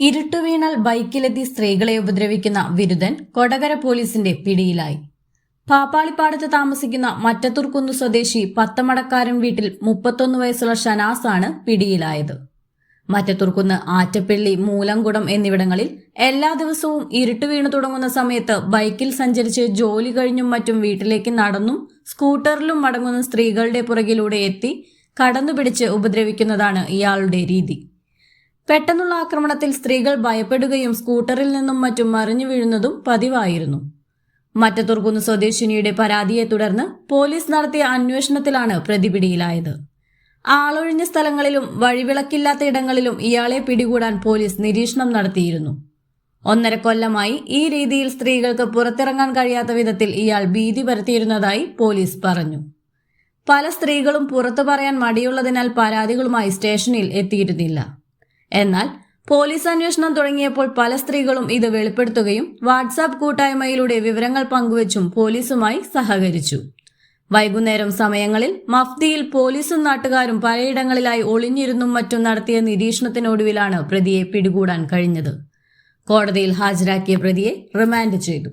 ഇരുട്ടുവീണാൽ ബൈക്കിലെത്തി സ്ത്രീകളെ ഉപദ്രവിക്കുന്ന വിരുദ്ധൻ കൊടകര പോലീസിന്റെ പിടിയിലായി. പാപ്പാളിപ്പാടത്ത് താമസിക്കുന്ന മറ്റത്തൂർക്കുന്ന് സ്വദേശി പത്തമടക്കാരൻ വീട്ടിൽ മുപ്പത്തൊന്ന് വയസ്സുള്ള ഷനാസ് ആണ് പിടിയിലായത് മറ്റത്തൂർക്കുന്ന് ആറ്റപ്പള്ളി മൂലംകുടം എന്നിവിടങ്ങളിൽ എല്ലാ ദിവസവും ഇരുട്ട് വീണു തുടങ്ങുന്ന സമയത്ത് ബൈക്കിൽ സഞ്ചരിച്ച് ജോലി കഴിഞ്ഞും മറ്റും വീട്ടിലേക്ക് നടന്നും സ്കൂട്ടറിലും മടങ്ങുന്ന സ്ത്രീകളുടെ പുറകിലൂടെ എത്തി കടന്നുപിടിച്ച് ഉപദ്രവിക്കുന്നതാണ് ഇയാളുടെ രീതി. പെട്ടെന്നുള്ള ആക്രമണത്തിൽ സ്ത്രീകൾ ഭയപ്പെടുകയും സ്കൂട്ടറിൽ നിന്നും മറ്റും മറിഞ്ഞു വീഴുന്നതും പതിവായിരുന്നു. മറ്റത്തൂർക്കുന്ന് സ്വദേശിനിയുടെ പരാതിയെ തുടർന്ന് പോലീസ് നടത്തിയ അന്വേഷണത്തിലാണ് പ്രതി പിടിയിലായത് ആളൊഴിഞ്ഞ സ്ഥലങ്ങളിലും വഴിവിളക്കില്ലാത്ത ഇടങ്ങളിലും ഇയാളെ പിടികൂടാൻ പോലീസ് നിരീക്ഷണം നടത്തിയിരുന്നു. ഒന്നര കൊല്ലമായി ഈ രീതിയിൽ സ്ത്രീകൾക്ക് പുറത്തിറങ്ങാൻ കഴിയാത്ത വിധത്തിൽ ഇയാൾ ഭീതി പരത്തിയിരുന്നതായി പോലീസ് പറഞ്ഞു. പല സ്ത്രീകളും പുറത്തു പറയാൻ മടിയുള്ളതിനാൽ പരാതികളുമായി സ്റ്റേഷനിൽ എത്തിയിരുന്നില്ല. എന്നാൽ പോലീസ് അന്വേഷണം തുടങ്ങിയപ്പോൾ പല സ്ത്രീകളും ഇത് വെളിപ്പെടുത്തുകയും വാട്സാപ്പ് കൂട്ടായ്മയിലൂടെ വിവരങ്ങൾ പങ്കുവച്ചും പോലീസുമായി സഹകരിച്ചു. വൈകുന്നേരം സമയങ്ങളിൽ മഫ്തിയിൽ പോലീസും നാട്ടുകാരും പലയിടങ്ങളിലായി ഒളിഞ്ഞിരുന്നും മറ്റും നടത്തിയ നിരീക്ഷണത്തിനൊടുവിലാണ് പ്രതിയെ പിടികൂടാൻ കഴിഞ്ഞത്. കോടതിയിൽ ഹാജരാക്കിയ പ്രതിയെ റിമാൻഡ് ചെയ്തു.